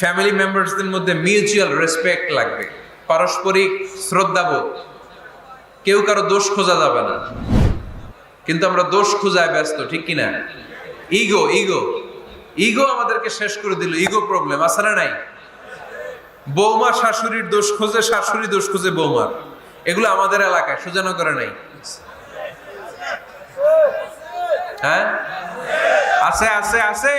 Family মেম্বার্সদের মধ্যে mutual respect লাগবে। পারস্পরিক শ্রদ্ধাবোধ। কেউ কারও দোষ খোঁজা যাবে না। কিন্তু আমরা দোষ খোঁজায় ব্যস্ত, ঠিক কিনা? ইগো ইগো ইগো আমাদেরকে শেষ করে দিল। ইগো প্রবলেম আছে না নাই? বৌমা শাশুড়ির দোষ খোঁজে, শাশুড়ি দোষ খোঁজে বৌমার। এগুলো আমাদের এলাকায় সোজানো করে নাই? হ্যাঁ? আছে আছে আছে।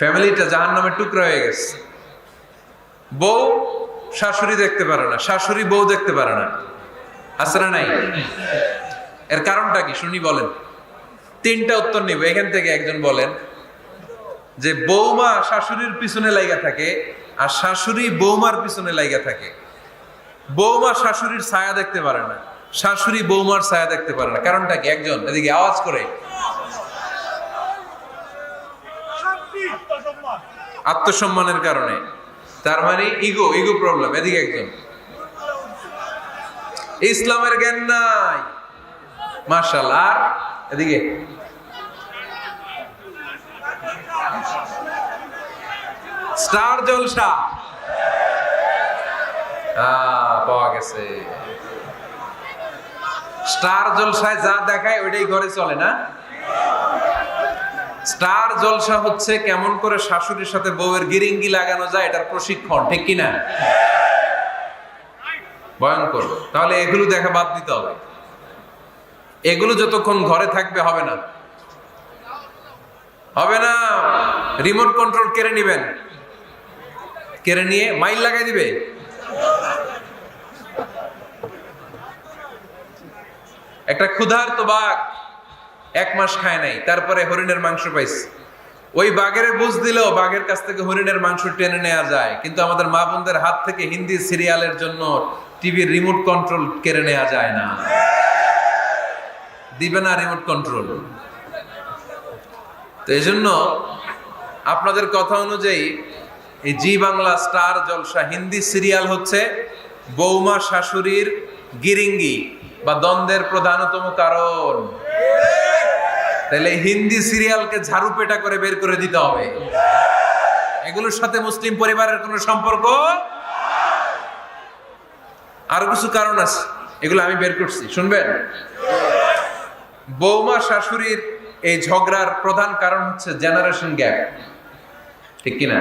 ফ্যামিলিটা জাহান নামে টুকরা হয়ে গেছে। বউ শাশুড়ি দেখতে পারে না, শাশুড়ি বউ দেখতে পারে না। না নাই? এর কারণটা কি? শুনি বলেন। তিনটা উত্তর নিব। এখান থেকে একজন বলেন যে, বৌমা শাশুড়ির পিছনে লাইগা থাকে আর শাশুড়ি বৌমার পিছনে লাইগা থাকে। বৌমা শাশুড়ির ছায়া দেখতে পারে না, শাশুড়ি বৌমার ছায়া দেখতে পারে না। কারণটা কি? একজন, এদিকে আওয়াজ করে। আত্মসম্মানের কারণে। তার মানে ইগো ইগো প্রবলেম এদিকে একজন। ইসলামের জ্ঞান নাই। মার্শাল আর এদিকে। স্টার জলসা। পাওয়া গেছে। স্টার জলসায় যা দেখায়, ওইটাই ঘরে চলে না? স্টার জলসা হচ্ছে কেমন করে শাশুড়ির সাথে বউয়ের গিরিঙ্গি লাগানো যায় এটার প্রশিক্ষণ, ঠিক কিনা? ভয়ঙ্কর। তাহলে এগুলো দেখা বাদ দিতে হবে। এগুলো যতক্ষণ ঘরে থাকবে হবে না। হবে না। রিমোট কন্ট্রোল কেড়ে নিবেন। কেড়ে নিয়ে মাইল লাগাই দিবে। একটা ক্ষুধার্ত বাঘ। এক মাস খায় নাই, তারপরে হরিণের মাংস পাইছে। ওই বাঘের বুঝ দিলেও বাঘের কাছ থেকে হরিণের মাংস টেনে নেওয়া যায়। কিন্তু আমাদের মা বোনদের হাত থেকে হিন্দি সিরিয়ালের জন্য টিভির রিমোট কন্ট্রোল কেড়ে নেওয়া যায় না। দিবে না রিমোট কন্ট্রোল তো এই জন্য আপনাদের কথা অনুযায়ী এই Zee Bangla Star Jalsha Hindi serial হচ্ছে বৌমা শাশুড়ির গিরিঙ্গি বা দ্বন্দ্বের প্রধানতম কারণ। তাহলে হিন্দি সিরিয়ালকে ঝাড়ু পেটা করে বের করে দিতে হবে। এগুলোর সাথে মুসলিম পরিবারের কোনো সম্পর্ক? আরও কিছু কারণ আছে, এগুলো আমি বের করছি, শুনবেন? বৌমা শাশুড়ির এই ঝগড়ার প্রধান কারণ হচ্ছে জেনারেশন গ্যাপ ঠিক কিনা?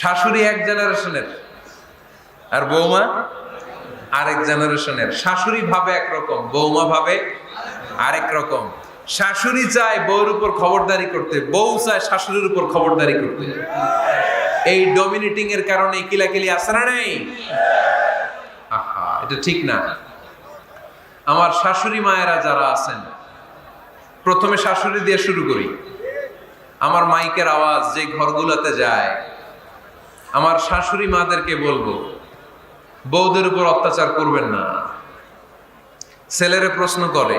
শাশুড়ি এক জেনারেশনের আর বৌমা আরেক জেনারেশনের শাশুড়ি ভাবে একরকম, বৌমা ভাবে আরেক রকম। শাশুড়ি চায় বউর উপর খবরদারি করতে, বউ চায় শাশুড়ির উপর খবরদারি করতে। এই ডমিনেটিং এর কারণে কিলাকিলি আসে না নেই? আহা, এটা ঠিক না। আমার শাশুড়ি মায়েরা যারা আছেন, প্রথমে শাশুড়ি দিয়ে শুরু করি। আমার মাইকের আওয়াজ যে ঘরগুলোতে যায়, আমার শাশুড়ি মাদেরকে বলব, বউদের উপর অত্যাচার করবেন না। ছেলেরে প্রশ্ন করে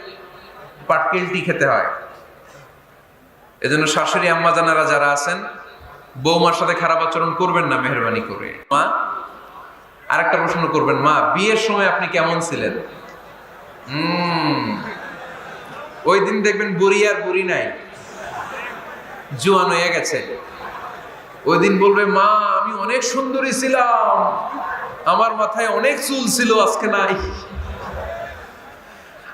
পাটকেলটি খেতে হয়। এজন্য শাশুড়ি, আম্মা জানারা যারা আছেন, বৌমার সাথে খারাপ আচরণ করবেন না, মেহরবানি করে। মা, আরেকটা প্রশ্ন করবেন। মা, বিয়ের সময় আপনি কেমন ছিলেন? ওই দিন দেখবেন বুড়ি আর বুড়ি নাই। জুয়ান হয়ে গেছে। ওই দিন বলবে, মা, আমি অনেক সুন্দরী ছিলাম। আমার মাথায় অনেক চুল ছিল, আজকে নাই।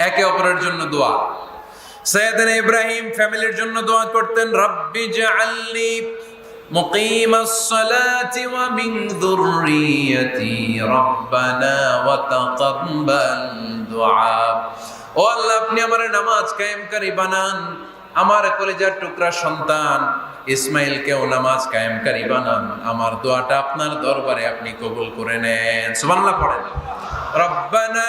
একে অপরের জন্য দোয়া সৈয়দনা ইব্রাহিম ফ্যামিলির জন্য দোয়া করতেন রব্বি জাআলনি মুকিম الصلاة ومن ذريتي ربنا وتقبل دعاء ও আল্লাহ আপনি আমার নামাজ কায়েমকারী বানান আমার কলেজার টুকরা সন্তান ইসমাইলকেও নামাজ কায়েমকারী বানান আমার দোয়াটা আপনার দরবারে আপনি কবুল করে নেন সুবহানাল্লাহ পড়েন রব্বানা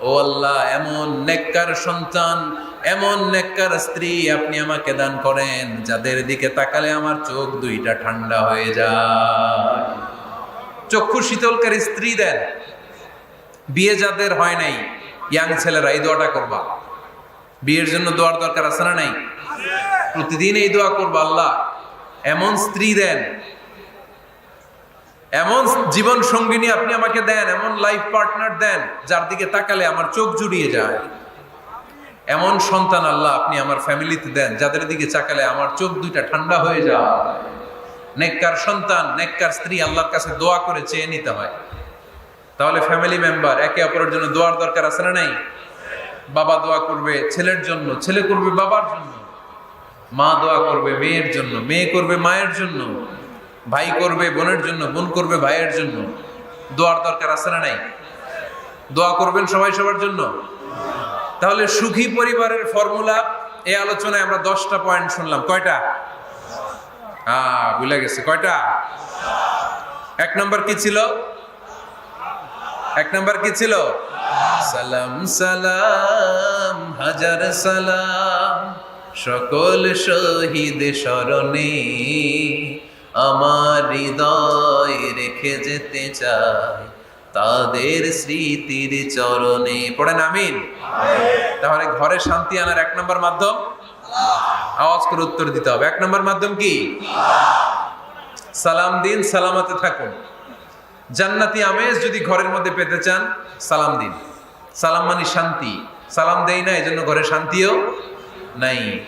ও আল্লাহ, এমন নেককার সন্তান, এমন নেককার স্ত্রী আপনি আমাকে দান করেন, যাদের দিকে তাকালে আমার চোখ দুইটা ঠান্ডা হয়ে যায়। চক্ষু শীতলকারী স্ত্রী দেন, বিয়ে যাদের হয় নাই, ইয়াং ছেলেরা, এই দোয়াটা করবা। বিয়ের জন্য দোয়ার দরকার আছে না নাই? প্রতিদিন এই দোয়া করবা, আল্লাহ, এমন স্ত্রী দেন এমন জীবন সঙ্গিনী আপনি আমাকে দেন, এমন লাইফ পার্টনার দেন, যার দিকে তাকালে আমার চোখ জুড়িয়ে যায়। এমন সন্তান আল্লাহ আপনি আমার ফ্যামিলিতে দেন, যাদের দিকে চাকালে আমার চোখ দুইটা ঠান্ডা হয়ে যায়। নেককার সন্তান, নেককার স্ত্রী আল্লাহর কাছে দোয়া করে চেয়ে নিতে হয়। তাহলে ফ্যামিলি মেম্বার একে অপরের জন্য দোয়ার দরকার আছে না নাই? বাবা দোয়া করবে ছেলের জন্য, ছেলে করবে বাবার জন্য। মা দোয়া করবে মেয়ের জন্য, মেয়ে করবে মায়ের জন্য। ভাই করবে, বোনের জন্য, বোন করবে ভাইয়ের জন্য। দোয়ার দরকার আছে না নাই? দোয়া করবেন সবাই সবার জন্য? তাহলে সুখী পরিবারের ফর্মুলা এই আলোচনায় আমরা দশটা পয়েন্ট শুনলাম। কয়টা? হ্যাঁ ভুলে গেছে। কয়টা? এক নম্বর কি ছিল? এক নম্বর কি ছিল? সালাম সালাম, হাজার সালাম। সকল শহীদ স্মরণে আমার হৃদয় রেখে যেতে চাই তাদের স্মৃতির চরণে। পড়েন আমিন। তাহলে ঘরে শান্তি আনার এক নম্বর মাধ্যম? আওয়াজ করে উত্তর দিতে হবে। এক নম্বর মাধ্যম কি? সালাম দিন সালামাতে থাকুন। জান্নাতি আমেজ যদি ঘরের মধ্যে পেতে চান সালাম দিন। সালাম মানে শান্তি। সালাম দেই না এজন্য ঘরে শান্তিও নাই।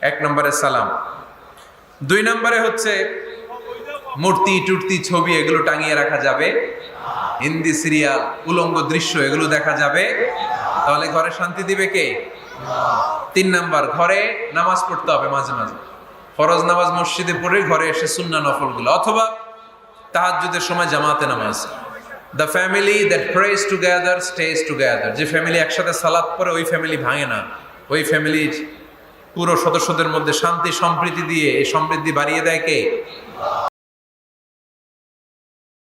এক নম্বরে সালাম। দুই নম্বরে হচ্ছে মূর্তি, টুর্তি, ছবি এগুলো টাঙিয়ে রাখা যাবে। হিন্দি সিরিয়াল, উলঙ্গ দৃশ্য এগুলো দেখা যাবে। তাহলে ঘরে শান্তি দিবে কে? তিন নাম্বার, ঘরে নামাজ পড়তে হবে মাঝে মাঝে। ফরজ নামাজ মসজিদে পড়ে ঘরে এসে সুন্না নফলগুলো অথবা তাহাজ্জুদের সময় জামাতে নামাজ। The family that prays together stays together যে ফ্যামিলি একসাথে সালাত পরে ওই ফ্যামিলি ভাঙে না। ওই ফ্যামিলির পুরো সদস্যদের মধ্যে শান্তি, সম্প্রীতি দিয়ে এই সমৃদ্ধি বাড়িয়ে দেয় কে?